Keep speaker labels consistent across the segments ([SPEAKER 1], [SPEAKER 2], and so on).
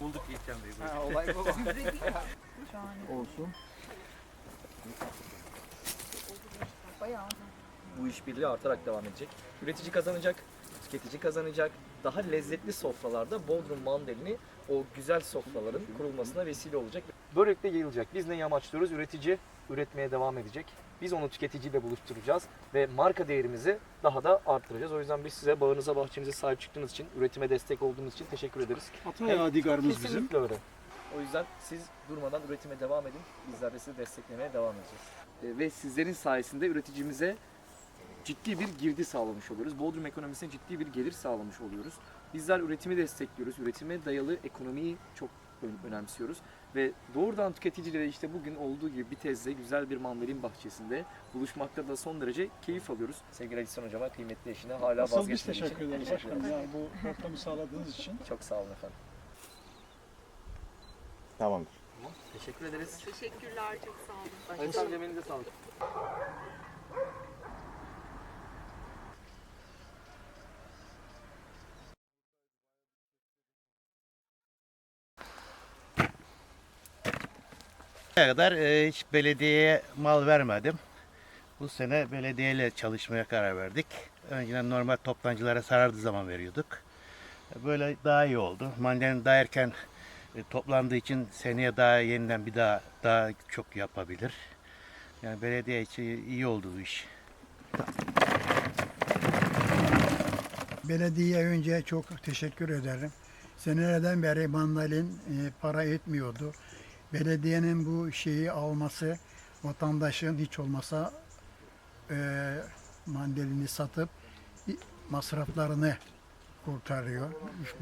[SPEAKER 1] Bulduk buyurun.
[SPEAKER 2] Ha, olay bu. Olsun.
[SPEAKER 3] Bayağı.
[SPEAKER 2] Bu işbirliği artarak devam edecek. Üretici kazanacak, tüketici kazanacak. Daha lezzetli sofralarda Bodrum mandalini o güzel sofraların kurulmasına vesile olacak. Böylelikle yayılacak. Biz neyi amaçlıyoruz? Üretici üretmeye devam edecek. Biz onu tüketiciyle buluşturacağız ve marka değerimizi daha da arttıracağız. O yüzden biz size bağınıza bahçenize sahip çıktığınız için, üretime destek olduğunuz için teşekkür ederiz.
[SPEAKER 4] Hatay yadigarımız bizim.
[SPEAKER 2] Kesinlikle öyle. O yüzden siz durmadan üretime devam edin. Bizler de sizi desteklemeye devam edeceğiz. Ve sizlerin sayesinde üreticimize ciddi bir girdi sağlamış oluyoruz. Bodrum ekonomisine ciddi bir gelir sağlamış oluyoruz. Bizler üretimi destekliyoruz. Üretime dayalı ekonomiyi çok ön- önemsiyoruz. Ve doğrudan tüketicilere işte bugün olduğu gibi bir tezde güzel bir mandalin bahçesinde buluşmakta da son derece keyif alıyoruz. Sevgili Edison Hocama, kıymetli eşine hala
[SPEAKER 4] Asıl biz
[SPEAKER 2] vazgeçmediği için
[SPEAKER 4] teşekkür ederiz başkanım. Yani bu ortamı sağladığınız için.
[SPEAKER 2] Çok sağ olun efendim.
[SPEAKER 5] Tamamdır.
[SPEAKER 2] Teşekkür ederiz.
[SPEAKER 3] Teşekkürler çok sağ olun.
[SPEAKER 2] Sayın Savcı emeğinize sağlık.
[SPEAKER 1] Kadar e, hiç belediyeye mal vermedim. Bu sene belediyeyle çalışmaya karar verdik. Önceden normal toptancılara sarardığı zaman veriyorduk. Böyle daha iyi oldu. Mandalina daha erken e, toplandığı için seneye daha yeniden bir daha daha çok yapabilir. Yani belediye için iyi oldu bu iş.
[SPEAKER 6] Belediyeye önce çok teşekkür ederim. Senelerden beri mandalin e, para etmiyordu. Belediyenin bu şeyi alması vatandaşın hiç olmasa e, mandalini satıp masraflarını kurtarıyor.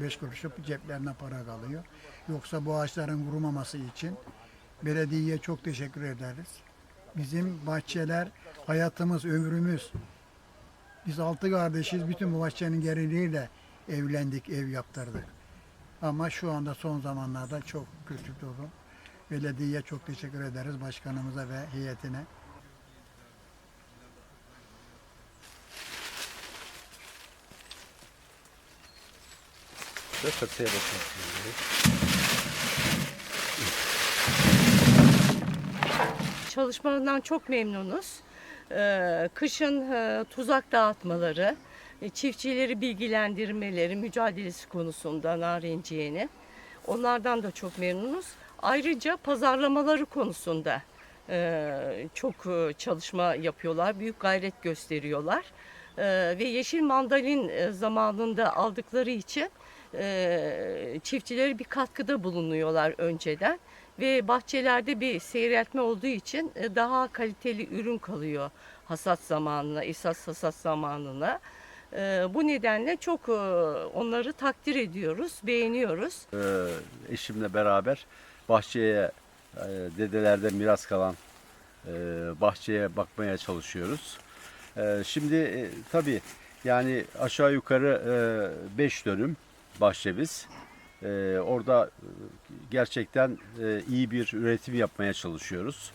[SPEAKER 6] 3-5 kuruşu ceplerine para kalıyor. Yoksa bu ağaçların kurumaması için belediyeye çok teşekkür ederiz. Bizim bahçeler hayatımız, ömrümüz. Biz altı kardeşiz. Bütün bu bahçenin geriliğiyle evlendik, ev yaptırdık. Ama şu anda son zamanlarda çok kötü durum. Belediyeye çok teşekkür ederiz başkanımıza ve heyetine.
[SPEAKER 1] Ve bakın.
[SPEAKER 7] Çalışmalarından çok memnunuz. Ee, Kışın e, tuzak dağıtmaları, e, çiftçileri bilgilendirmeleri, mücadelesi konusunda narenciyenin. Onlardan da çok memnunuz. Ayrıca pazarlamaları konusunda e, çok e, çalışma yapıyorlar, büyük gayret gösteriyorlar. E, Ve yeşil mandalin zamanında aldıkları için çiftçilere bir katkıda bulunuyorlar önceden ve bahçelerde bir seyreltme olduğu için daha kaliteli ürün kalıyor hasat zamanına, esas hasat zamanına. Bu nedenle çok onları takdir ediyoruz, beğeniyoruz.
[SPEAKER 8] Eşimle beraber bahçeye e, dedelerden miras kalan e, bahçeye bakmaya çalışıyoruz. E, Şimdi e, tabii yani aşağı yukarı 5 dönüm bahçemiz. E, Orada e, gerçekten e, iyi bir üretim yapmaya çalışıyoruz.